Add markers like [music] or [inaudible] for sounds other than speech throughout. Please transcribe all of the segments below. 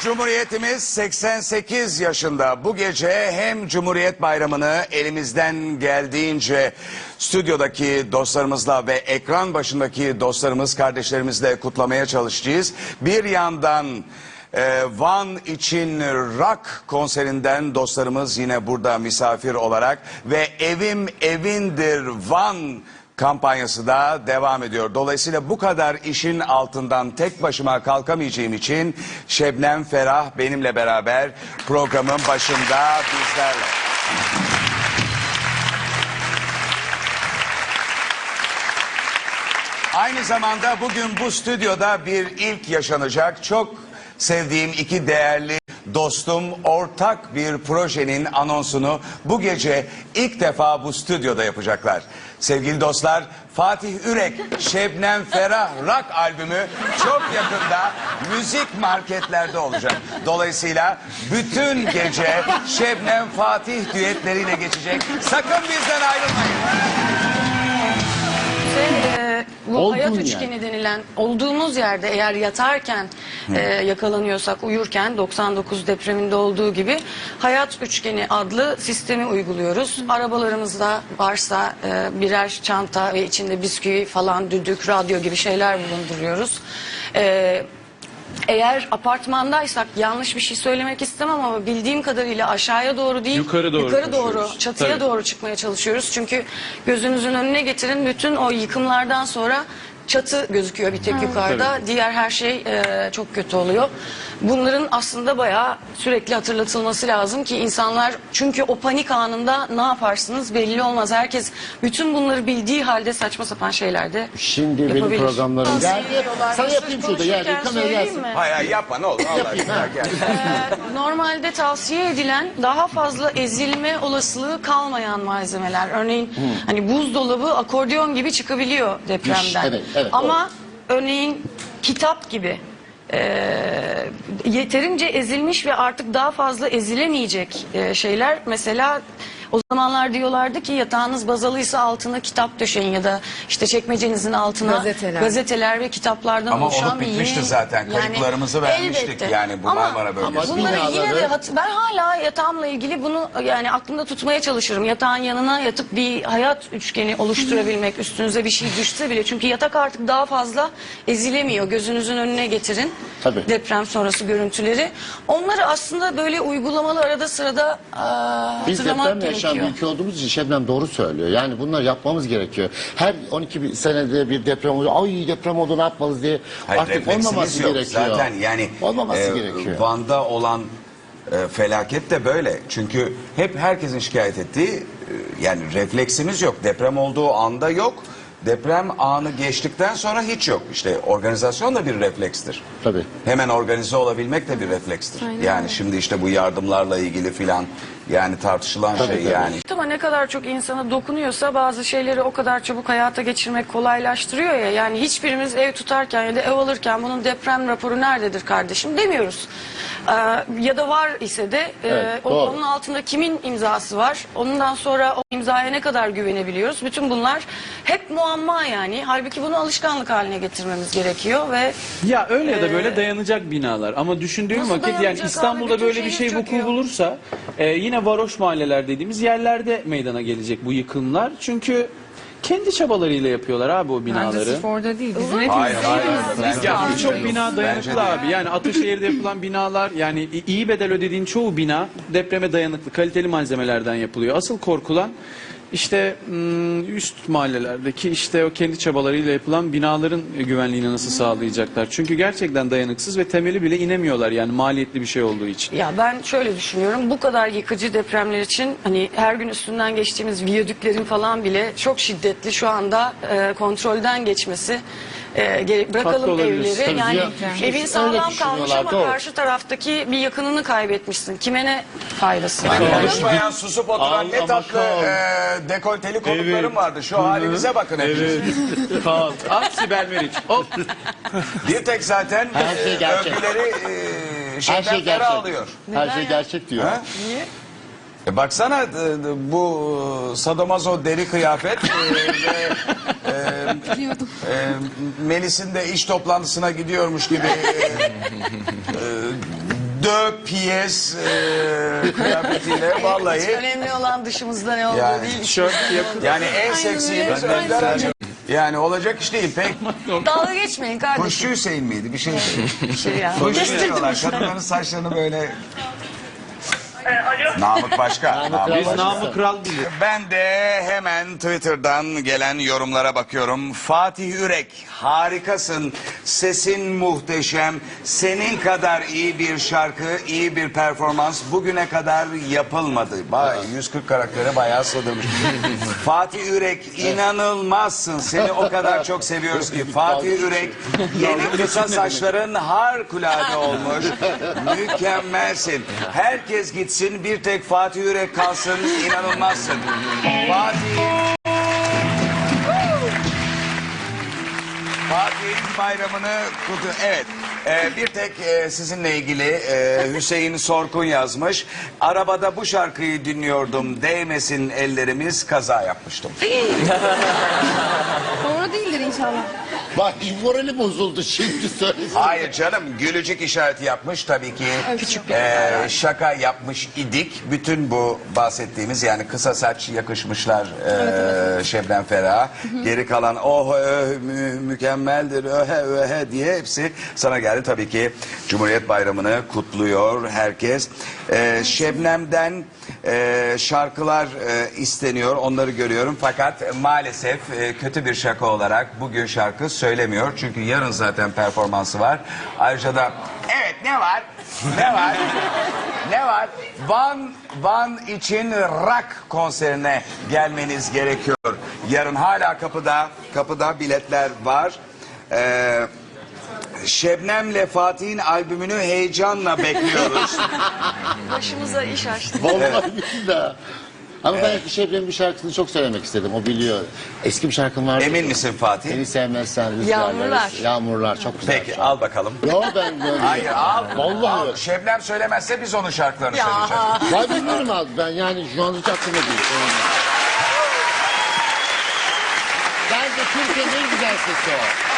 Cumhuriyetimiz 88 yaşında. Bu gece hem Cumhuriyet Bayramı'nı elimizden geldiğince stüdyodaki dostlarımızla ve ekran başındaki dostlarımız, kardeşlerimizle kutlamaya çalışacağız. Bir yandan e, Van için rock konserinden dostlarımız yine burada misafir olarak ve evim evindir Van kampanyası da devam ediyor. Dolayısıyla bu kadar işin altından tek başıma kalkamayacağım için Şebnem Ferah benimle beraber programın başında bizlerle. Aynı zamanda bugün bu stüdyoda bir ilk yaşanacak. Çok sevdiğim iki değerli dostum ortak bir projenin anonsunu bu gece ilk defa bu stüdyoda yapacaklar. Sevgili dostlar Fatih Ürek Şebnem Ferah Rock albümü çok yakında müzik marketlerde olacak. Dolayısıyla bütün gece Şebnem Fatih düetleriyle geçecek. Sakın bizden ayrılmayın. Bu Olduğun hayat üçgeni denilen olduğumuz yerde eğer yatarken e, yakalanıyorsak uyurken 99 depreminde olduğu gibi hayat üçgeni adlı sistemi uyguluyoruz. Arabalarımızda varsa e, birer çanta ve içinde bisküvi falan düdük, radyo gibi şeyler bulunduruyoruz. E, eğer apartmandaysak yanlış bir şey söylemek istemem ama bildiğim kadarıyla aşağıya doğru değil Yukarı doğru yukarı doğru koşuyoruz. çatıya Tabii. doğru çıkmaya çalışıyoruz. Çünkü gözünüzün önüne getirin bütün o yıkımlardan sonra çatı gözüküyor bir tek yukarıda. Diğer her şey e, çok kötü oluyor. Bunların aslında bayağı sürekli hatırlatılması lazım ki insanlar çünkü o panik anında ne yaparsınız belli olmaz. Herkes bütün bunları bildiği halde saçma sapan şeyler de Şimdi benim yapabilir. programlarım gel. Siz yapayım şurada gel. konuşurken Kamera söyleyeyim gelsin. Hayır hayır, yapma ne olur Allah aşkına gel. Ee, Normalde tavsiye edilen daha fazla ezilme olasılığı kalmayan malzemeler. Örneğin hani buzdolabı akordeon gibi çıkabiliyor depremden. Evet, evet, Ama örneğin kitap gibi e, yeterince ezilmiş ve artık daha fazla ezilemeyecek e, şeyler mesela o zamanlar diyorlardı ki yatağınız bazalıysa altına kitap döşeyin ya da işte çekmecenizin altına Gazeteler. gazeteler ve kitaplardan Ama oluşan olup bir bitmişti yeni- zaten. Kayıplarımızı vermiştik elbette. yani bu Ama Marmara bölgesinde. Ama Bunları yine de binaları- hat- ben hala yatağımla ilgili bunu yani aklımda tutmaya çalışırım. Yatağın yanına yatıp bir hayat üçgeni oluşturabilmek üstünüze bir şey düşse bile. Çünkü yatak artık daha fazla ezilemiyor. Gözünüzün önüne getirin. Tabii. Deprem sonrası görüntüleri. Onları aslında böyle uygulamalı arada sırada aa, Biz hatırlamak depremle yaşayan bir ülke olduğumuz için Şebnem doğru söylüyor. Yani bunları yapmamız gerekiyor. Her 12 bir senede bir deprem oluyor. Ay deprem oldu ne yapmalız diye. Hayır, Artık refleksimiz olmaması yok. gerekiyor. Zaten yani olmaması e, gerekiyor. Van'da olan e, felaket de böyle. Çünkü hep herkesin şikayet ettiği e, yani refleksimiz yok. Deprem olduğu anda yok. Deprem anı geçtikten sonra hiç yok. İşte organizasyon da bir reflekstir. Tabii. Hemen organize olabilmek de bir reflekstir. yani şimdi işte bu yardımlarla ilgili filan yani tartışılan şey tabii. yani. Ama ne kadar çok insana dokunuyorsa bazı şeyleri o kadar çabuk hayata geçirmek kolaylaştırıyor ya. Yani hiçbirimiz ev tutarken ya da ev alırken bunun deprem raporu nerededir kardeşim demiyoruz. Ee, ya da var ise de e, Evet, o- doğru. onun altında kimin imzası var? Ondan sonra o imzaya ne kadar güvenebiliyoruz? Bütün bunlar hep muamma yani. Halbuki bunu alışkanlık haline getirmemiz gerekiyor ve Ya öyle ya da Ee, böyle dayanacak binalar ama düşündüğüm vakit yani İstanbul'da böyle bir şey vuku bulursa e, yine varoş mahalleler dediğimiz yerlerde meydana gelecek bu yıkımlar. Çünkü kendi çabalarıyla yapıyorlar abi o Bence binaları. sırf orada değil. Bizim Hayır, hepimiz hayır, hepimiz bence Ya Bence birçok bina dayanıklı Bence de. abi. Yani Ataşehir'de yapılan binalar yani i- iyi bedel ödediğin çoğu bina depreme dayanıklı, kaliteli malzemelerden yapılıyor. Asıl korkulan işte mm, üst mahallelerdeki işte o kendi çabalarıyla yapılan binaların güvenliğini nasıl sağlayacaklar. Çünkü gerçekten dayanıksız ve temeli bile inemiyorlar yani maliyetli bir şey olduğu için. Ya ben şöyle düşünüyorum. Bu kadar yıkıcı depremler için hani her gün üstünden geçtiğimiz viyadüklerin falan bile çok şiddetli şu anda e, kontrolden geçmesi. E, bırakalım evleri. Tabii yani ziya- evin öyle sağlam kalmış düşünüyorlar, ama doğru. karşı taraftaki bir yakınını kaybetmişsin. Kime ne faydası var? Konuşmayan susup oturan ne tatlı e, dekolteli konuklarım vardı. Şu halinize bakın hepiniz. Kal. [laughs] At Sibel Meriç. Hop. Bir tek zaten Her şey e, gerçek. övgüleri e, Her şeyden şey gerçek. alıyor. Her şey gerçek diyor. Ha? Niye? E baksana e, bu sadomazo deri kıyafet e, [laughs] ve e, e, Melis'in de iş toplantısına gidiyormuş gibi e, e, de piyes e, kıyafetiyle vallahi Önemli olan dışımızda ne olduğu Yani değil. Tişört yakın. yani en Önder Hacı. Yani olacak iş değil pek. Dalga geçmeyin kardeşim. Kuşçu Hüseyin miydi bir şey? Şey ya. Kuşçu diyorlar. Kadınların saçlarını böyle... Namık başka. [laughs] Namık Biz namı kral bilir. Ben de hemen Twitter'dan gelen yorumlara bakıyorum. Fatih Ürek harikasın. Sesin muhteşem. Senin kadar iyi bir şarkı, iyi bir performans bugüne kadar yapılmadı. Bay 140 karaktere bayağı sığdırmış. [laughs] Fatih Ürek inanılmazsın. Seni o kadar [laughs] çok seviyoruz ki. Fatih Ürek yeni kısa saçların harikulade olmuş. Mükemmelsin. Herkes gitsin bir tek Fatih Ürek kalsın. İnanılmazsın. Fatih Fatih'in bayramını kutlu. Evet. e, bir tek e, sizinle ilgili e, Hüseyin Sorkun yazmış. Arabada bu şarkıyı dinliyordum. Değmesin ellerimiz kaza yapmıştım. [laughs] Doğru değildir inşallah. Bak morali bozuldu şimdi söylesin. Hayır canım gülücük işareti yapmış tabii ki. Küçük e, şaka yapmış idik. Bütün bu bahsettiğimiz yani kısa saç yakışmışlar e, Şebnem Ferah. Geri kalan oh öh, mü- mükemmeldir öhe öhe diye hepsi sana geldi. Tabii ki Cumhuriyet Bayramı'nı kutluyor herkes. E, Şebnem'den e, şarkılar e, isteniyor onları görüyorum. Fakat maalesef e, kötü bir şaka olarak bugün şarkı söylemiyor. Çünkü yarın zaten performansı var. Ayrıca da evet ne var? Ne var? ne var? Van Van için rock konserine gelmeniz gerekiyor. Yarın hala kapıda kapıda biletler var. Ee, Şebnem'le Fatih'in albümünü heyecanla bekliyoruz. [laughs] Başımıza iş açtı. Vallahi billahi. Ama ben Şebnem'in bir şarkısını çok söylemek istedim. O biliyor. Eski bir şarkım vardı. Emin misin Fatih? Seni sevmezsen rüzgarlar. Yağmurlar. Yağmurlar çok güzel. Peki al bakalım. Yo ben böyle. Hayır al. Vallahi al. yok. Şebnem söylemezse biz onun şarkılarını söyleyeceğiz. Ben bilmiyorum abi ben yani şu an hiç aklımda değil. Bence Türkiye'nin en güzel sesi o.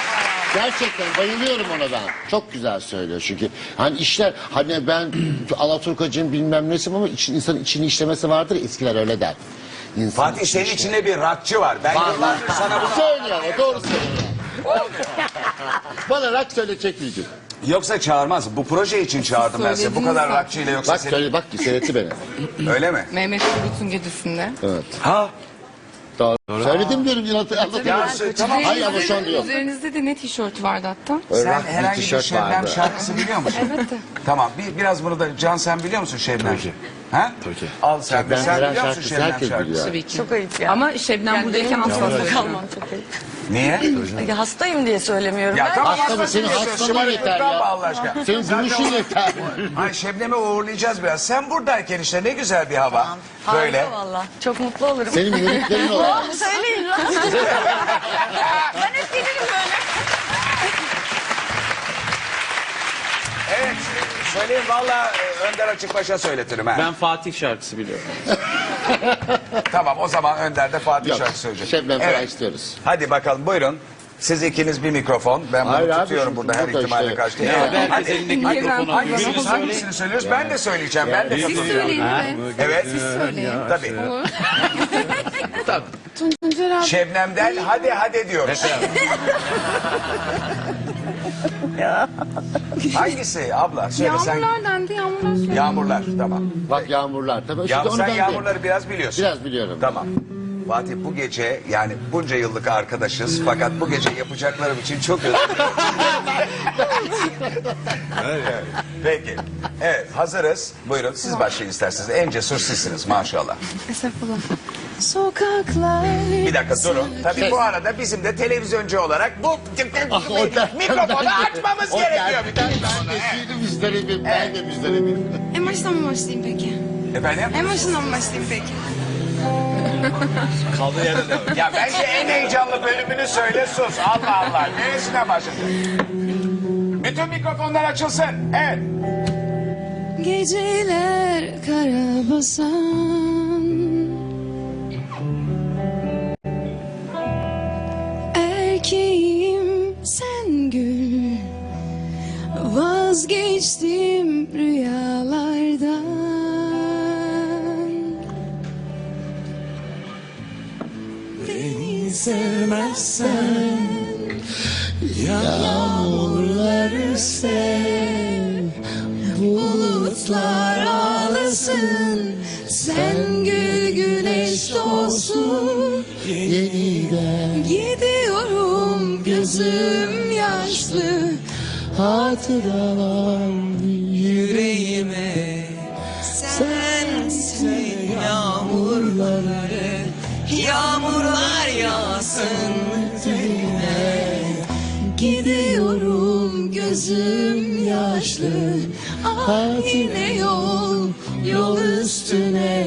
Gerçekten bayılıyorum ona ben. Çok güzel söylüyor çünkü. Hani işler hani ben [clears throat] Alaturkacığım bilmem nesim ama için, insanın içini işlemesi vardır ya, eskiler öyle der. İnsan Fatih senin içinde bir rockçı var. Ben yıllardır sana bunu... Söylüyor o doğru söylüyor. Bana rock söyleyecek bir gün. Yoksa çağırmaz. Bu proje için çağırdım ben seni. Bu kadar Söylediniz ile yoksa Bak seni... söyle bak ki seyretti beni. [clears throat] Öyle mi? Mehmet Turgut'un gecesinde. Evet. Ha? Doğru. Söyledim diyorum yine anlatıyorum. Ya tamam. Hayır ama şu anda yok. Üzerinizde de ne tişört vardı hatta. Sen Rock bir herhangi bir tişört Şebnem vardı. şarkısı biliyor musun? Evet de. Tamam. Bir, biraz bunu da Can sen biliyor musun Şebnem? Ha? Tabii Al sen. Şebnem sen Ferah biliyor musun şarkısı Şebnem herkes şarkısı? biliyor. Tabii ki. Çok ayıp ya. Ama Şebnem buradayken asla söylemiyorum. kalmam çok ayıp. Niye? Ya hastayım diye söylemiyorum. Ya ben tamam Hasta mı? Senin diyorsun. hastalığın Şımarıklık yeter yapma ya. Allah aşkına. Senin Zaten duruşun o- yeter. Ay Şebnem'i uğurlayacağız biraz. Sen buradayken işte ne güzel bir hava. Böyle. Harika valla. Çok mutlu olurum. Senin mimiklerin [laughs] olan. Söyleyin lan. [laughs] ben hep gelirim böyle. Evet. Söyleyin valla e, Önder Açıkbaş'a söyletirim ha. Ben Fatih şarkısı biliyorum. [laughs] Tamam o zaman Önder de Fatih Yok. şarkı söyleyecek. Şebnem Ferah Evet. istiyoruz. Hadi bakalım buyurun. Siz ikiniz bir mikrofon. Ben bunu Hayır abi, tutuyorum burada her ihtimalle işte. karşı. Ya Evet. herkes Hadi. elindeki Hadi. mikrofonu. Hangisini, hangisini söylüyoruz? Ben de söyleyeceğim. Ben de Siz söyleyin. Evet. Söyleyin. Tabii. [laughs] Tuncer abi. Şebnem'den hadi hadi diyoruz. [laughs] Hangisi abla? Söyle sen. Yağmurlar dendi yağmurlar söyle. Yağmurlar. Tamam. Bak yağmurlar. Tabii Ya, işte onu sen ben de- yağmurları biraz biliyorsun. Biraz biliyorum. Tamam. Fatih bu gece yani bunca yıllık arkadaşız fakat bu gece yapacaklarım için çok özür dilerim. [laughs] Evet. Peki. Evet hazırız. Buyurun siz başlayın isterseniz. En cesur sizsiniz maşallah. Estağfurullah. Sokaklar. Bir dakika durun. Tabii bu arada bizim de televizyoncu olarak bu Ah, [laughs] o da- mikrofonu [laughs] açmamız O gerekiyor. Bir dakika. Ben de şimdi müzdaribim. Ben de müzdaribim. En baştan mı başlayayım peki? Efendim? En başından mı başlayayım peki? Ya bence en heyecanlı bölümünü söyle sus. Allah Allah. Neresine başladın? Bütün mikrofonlar açılsın. Evet. Geceler kara vazgeçtim rüyalardan. Beni sevmezsen yağmurları sev Bulutlar ağlasın. Sen gül güneş doğsun. Yeniden Gidiyorum gözüm yaşlı. Hatıralar yüreğime Sensin yağmurları Yağmurlar yağsın üzerine. Gidiyorum gözüm yaşlı Ah yine yol yol üstüne.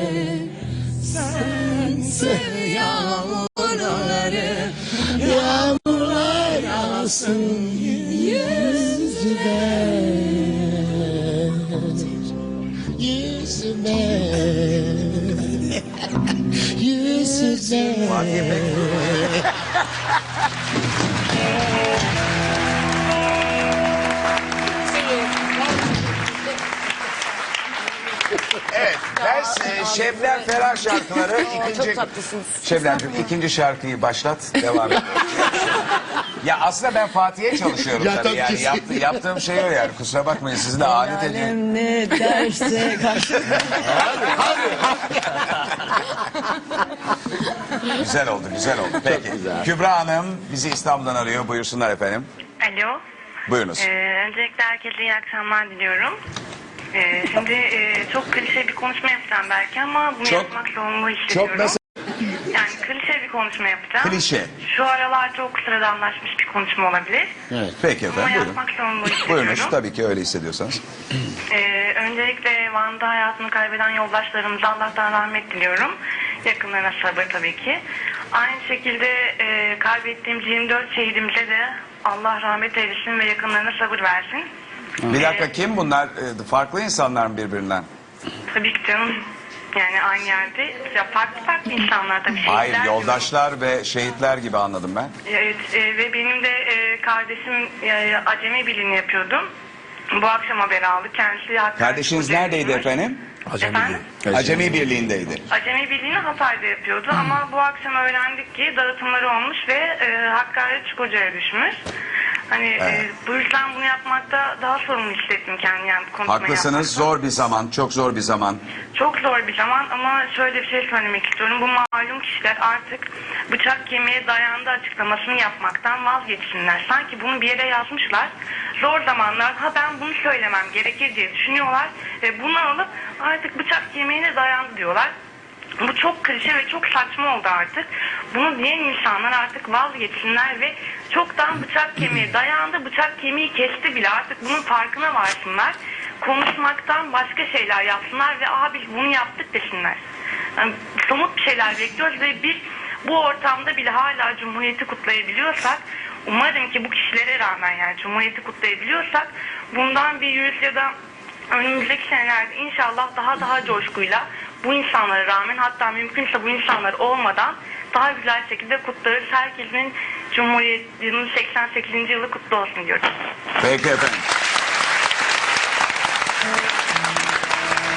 Sensin yağmurları Yağmurlar yağsın bad. You so bad. You so bad. Evet, ben e, Şebnem Ferah şarkıları ikinci... Çok tatlısınız. Şebnemciğim ikinci şarkıyı başlat, devam et. [laughs] ya aslında ben Fatih'e çalışıyorum Ya tabii, tabii yani yaptı, yaptığım şey o yani kusura bakmayın sizi de adet ediyorum. ne derse [laughs] karşı Güzel oldu, güzel oldu. Peki. Kübra Hanım bizi İstanbul'dan arıyor. Buyursunlar efendim. Alo. Buyurunuz. Ee, öncelikle herkese iyi akşamlar diliyorum. Ee, şimdi e, çok klişe bir konuşma yapacağım belki ama bunu Çok- yapmak zorunlu hissediyorum. Çok nasıl Yani klişe bir konuşma yapacağım. klişe? Şu aralar çok sıradanlaşmış bir konuşma olabilir. Evet. Peki Ama efendim buyurun. yapmak zorunlu hissediyorum. Buyurunuz tabii ki öyle hissediyorsanız. Ee, öncelikle Van'da hayatını kaybeden yoldaşlarımıza Allah'tan rahmet diliyorum. Yakınlarına sabır tabii ki. Aynı şekilde e, kaybettiğimiz 24 şehidimize de Allah rahmet eylesin ve yakınlarına sabır versin. Bir dakika kim bunlar? Ee, Farklı insanlar mı birbirinden? Tabii ki canım. Yani aynı yerde ya farklı farklı insanlar tabii. Hayır şehitler yoldaşlar ve şehitler gibi anladım ben. Evet e, ve benim de e, kardeşim e, acemi birliğini yapıyordum. Bu akşam haberi aldı. Kendisi Hakkari Kardeşiniz Spor'da neredeydi efendim? Efendim? Acemi Birliği'ndeydi. Acemi Birliği'ni Hatay'da yapıyordu ama bu akşam öğrendik ki dağıtımları olmuş ve e, Hakkari Çukurca'ya düşmüş. Hani e, Evet. bu yüzden bunu yapmakta daha sorumlu hissettim kendimi yani konuşmayı Haklısınız yapmakta. zor bir zaman, çok zor bir zaman. Çok zor bir zaman ama şöyle bir şey söylemek istiyorum. Bu malum kişiler artık bıçak kemiğe dayandı açıklamasını yapmaktan vazgeçsinler. Sanki bunu bir yere yazmışlar. Zor zamanlar ha ben bunu söylemem gerekir diye düşünüyorlar ve bunu alıp artık bıçak kemiğine dayandı diyorlar. Bu çok klişe ve çok saçma oldu artık. Bunu diyen insanlar artık vazgeçsinler ve çoktan bıçak kemiğe dayandı, bıçak kemiği kesti bile artık bunun farkına varsınlar. Konuşmaktan başka şeyler yapsınlar ve abi bunu yaptık desinler. Yani somut bir şeyler bekliyoruz ve biz bu ortamda bile hala Cumhuriyeti kutlayabiliyorsak umarım ki bu kişilere rağmen yani Cumhuriyeti kutlayabiliyorsak bundan bir yüz ya da önümüzdeki senelerde inşallah daha daha coşkuyla bu insanlara rağmen hatta mümkünse bu insanlar olmadan daha güzel şekilde kutlarız. Herkesin Cumhuriyetinin 88. yılı kutlu olsun diyoruz. Peki efendim.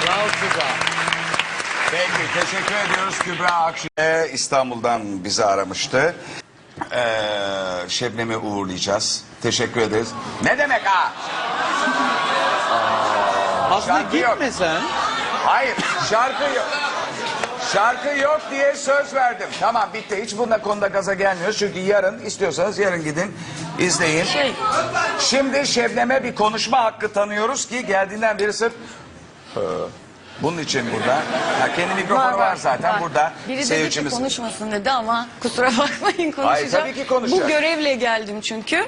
Bravo Kübra. Peki teşekkür ediyoruz Kübra Akşin. Ee, İstanbul'dan bizi aramıştı. Ee, Şebnem'i uğurlayacağız. Teşekkür ederiz. Ne demek ha? Aslında Şarkı yok. Hayır şarkı yok. Şarkı yok diye söz verdim. Tamam bitti. Hiç bunda konuda gaza gelmiyoruz. Çünkü yarın istiyorsanız yarın gidin izleyin. Şey, Şimdi Şebnem'e bir konuşma hakkı tanıyoruz ki geldiğinden beri sırf. Bunun için burada. Ha, kendi mikrofonu var, zaten burada. Biri dedi ki Seyircimiz. konuşmasın dedi ama kusura bakmayın konuşacağım. Hayır, tabii ki konuşacak. Bu görevle geldim çünkü.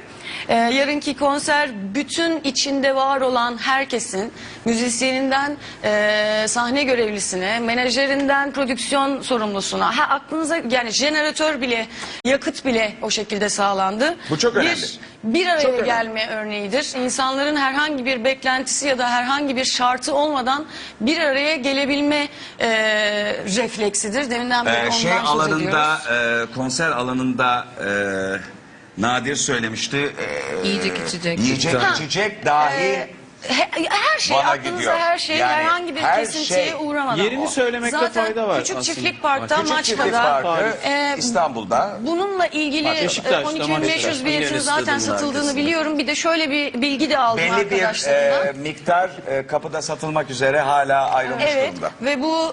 Ee, yarınki konser bütün içinde var olan herkesin müzisyeninden e, sahne görevlisine, menajerinden prodüksiyon sorumlusuna, ha, aklınıza yani jeneratör bile, yakıt bile o şekilde sağlandı. Bu çok önemli. Bir, bir araya Çok önemli. gelme örneğidir. İnsanların herhangi bir beklentisi ya da herhangi bir şartı olmadan bir araya gelebilme e, refleksidir. Deminden beri Ee, ondan şey söz alanında, ediyoruz. e, konser alanında e, Nadir söylemişti. e, Yiyecek içecek. Yiyecek Ha, içecek dahi e, He- her şey Bana aklınıza gidiyor. her şey Yani herhangi bir her kesintiye şey- uğramadan. Yerini söylemekte Zaten fayda var Küçük aslında. Çiftlik Park'ta Küçük Küçük Çiftlik Maçka'da Parkı e, İstanbul'da. Bununla ilgili Bak, Beşiktaş'ta, 12.500 Beşiktaş, biletin zaten stadının satıldığını arkasında. biliyorum. Bir de şöyle bir bilgi de aldım Belli bir arkadaşlarımdan. e, miktar e, kapıda satılmak üzere hala ayrılmış Evet durumda. ve bu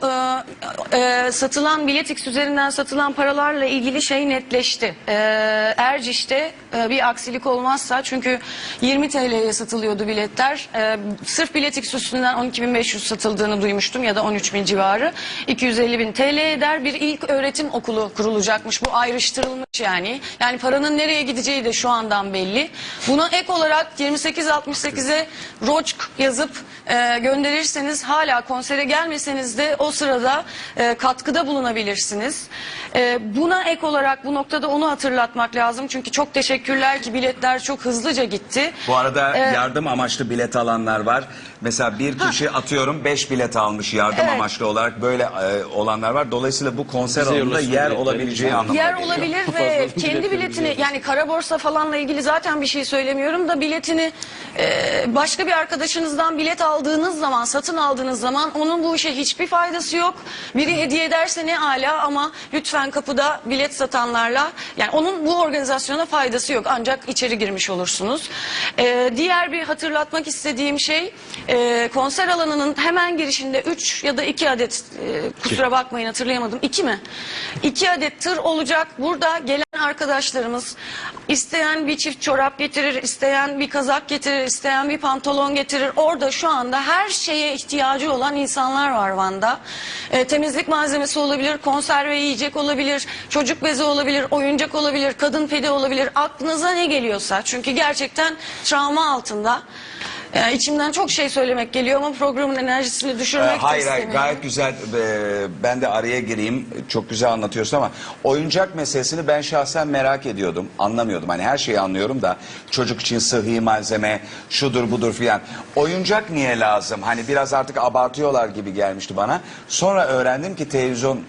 e, e, satılan biletix üzerinden satılan paralarla ilgili şey netleşti. E, Erciş'te e, bir aksilik olmazsa çünkü 20 TL'ye satılıyordu biletler. E, sırf biletix üstünden 12.500 satıldığını duymuştum ya da 13.000 civarı. 250.000 TL eder bir ilk öğretim okulu kurulacakmış. Bu ayrıştırılmış yani. Yani paranın nereye gideceği de şu andan belli. Buna ek olarak 2868'e ROÇK yazıp e, gönderirseniz hala konsere gelmeseniz de o sırada e, katkıda bulunabilirsiniz. E, buna ek olarak bu noktada onu hatırlatmak lazım. Çünkü çok teşekkürler ki biletler çok hızlıca gitti. Bu arada Ee, yardım amaçlı bilet alanlar var. Mesela bir kişi atıyorum 5 bilet almış yardım Evet. amaçlı olarak böyle e, olanlar var. Dolayısıyla bu konser Bize alanında yollasın yer biletleri. olabileceği anlamına Yer geliyor. olabilir ve kendi biletini yani kara borsa falanla ilgili zaten bir şey söylemiyorum da biletini e, başka bir arkadaşınızdan bilet aldığınız zaman satın aldığınız zaman onun bu işe hiçbir faydası yok. Biri hediye ederse ne ala ama lütfen kapıda bilet satanlarla yani onun bu organizasyona faydası yok ancak içeri girmiş olursunuz. E, diğer bir hatırlatmak istediğim şey e, konser alanının hemen girişinde 3 ya da 2 adet e, kusura bakmayın hatırlayamadım 2 mi? 2 adet tır olacak. Burada gelen arkadaşlarımız isteyen bir çift çorap getirir, isteyen bir kazak getirir, isteyen bir pantolon getirir. Orada şu anda her şeye ihtiyacı olan insanlar var Van'da. E, temizlik malzemesi olabilir, konserve yiyecek olabilir, çocuk bezi olabilir, oyuncak olabilir, kadın pedi olabilir. Aklınıza ne geliyorsa. Çünkü gerçekten travma altında. E, içimden çok şey söylemek geliyor ama programın enerjisini Ee, düşürmek de hayır hayır istemiyorum. gayet güzel. Ee, ben de araya gireyim. Çok güzel anlatıyorsun ama oyuncak meselesini ben şahsen merak ediyordum anlamıyordum. Hani her şeyi anlıyorum da çocuk için sıhhi malzeme şudur budur filan. Oyuncak niye lazım? Hani biraz artık abartıyorlar gibi gelmişti bana. Sonra öğrendim ki televizyon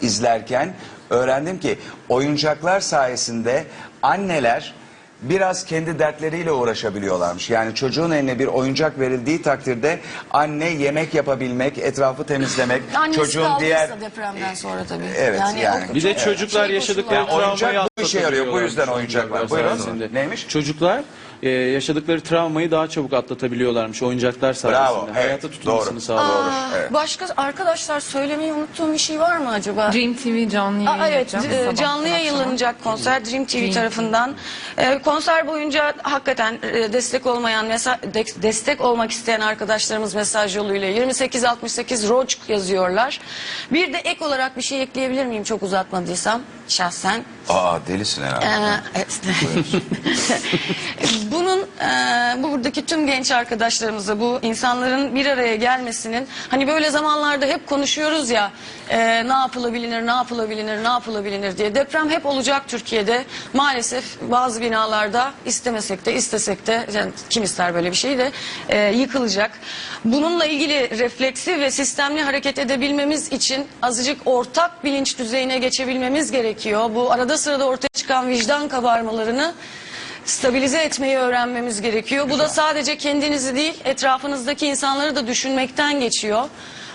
izlerken öğrendim ki oyuncaklar sayesinde anneler biraz kendi dertleriyle uğraşabiliyorlarmış. Yani çocuğun eline bir oyuncak verildiği takdirde anne yemek yapabilmek, etrafı temizlemek, Annesi çocuğun kaldıysa diğer depremden sonra tabii. Evet, yani. o Bir de çocuklar şey yaşadıkları Yani oyuncak travmayı işe yarıyor, bu yüzden oyuncaklar. Buyurun. Neymiş? Çocuklar e, yaşadıkları travmayı daha çabuk atlatabiliyorlarmış oyuncaklar sayesinde. Bravo, evet, Hayata tutunmasını doğru. sağlıyor. Doğru. evet. Başka arkadaşlar söylemeyi unuttuğum bir şey var mı acaba? Dream TV canlı Aa, evet yayınlayacak. e, Sabahtan canlı akşama. yayınlanacak konser Dream TV tarafından. E, konser boyunca hakikaten e, destek olmayan mesa- de- destek olmak isteyen arkadaşlarımız mesaj yoluyla 2868 Roach yazıyorlar. Bir de ek olarak bir şey ekleyebilir miyim çok uzatmadıysam şahsen? Aa delisin herhalde. Ee. [laughs] Bunun e, buradaki tüm genç arkadaşlarımıza bu insanların bir araya gelmesinin hani böyle zamanlarda hep konuşuyoruz ya e, ne yapılabilir ne yapılabilir ne yapılabilir diye deprem hep olacak Türkiye'de maalesef bazı binalarda istemesek de istesek de yani kim ister böyle bir şeyi de e, yıkılacak. Bununla ilgili refleksi ve sistemli hareket edebilmemiz için azıcık ortak bilinç düzeyine geçebilmemiz gerekiyor. Bu arada sırada ortaya çıkan vicdan kabarmalarını stabilize etmeyi öğrenmemiz gerekiyor. Bu da sadece kendinizi değil etrafınızdaki insanları da düşünmekten geçiyor.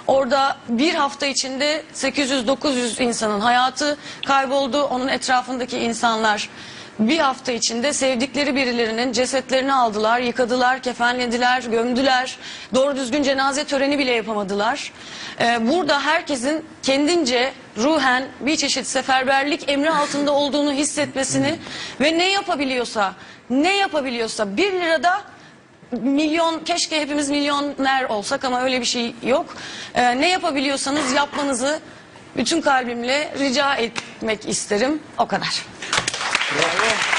Orada bir hafta içinde 800-900 insanın hayatı kayboldu. Onun etrafındaki insanlar bir hafta içinde sevdikleri birilerinin cesetlerini aldılar, yıkadılar, kefenlediler, gömdüler. Doğru düzgün cenaze töreni bile yapamadılar. Ee, burada herkesin kendince ruhen bir çeşit seferberlik emri altında olduğunu hissetmesini ve ne yapabiliyorsa, ne yapabiliyorsa bir lirada milyon keşke hepimiz milyoner olsak ama öyle bir şey yok. Ee, ne yapabiliyorsanız yapmanızı bütün kalbimle rica etmek isterim. O kadar. Bravo.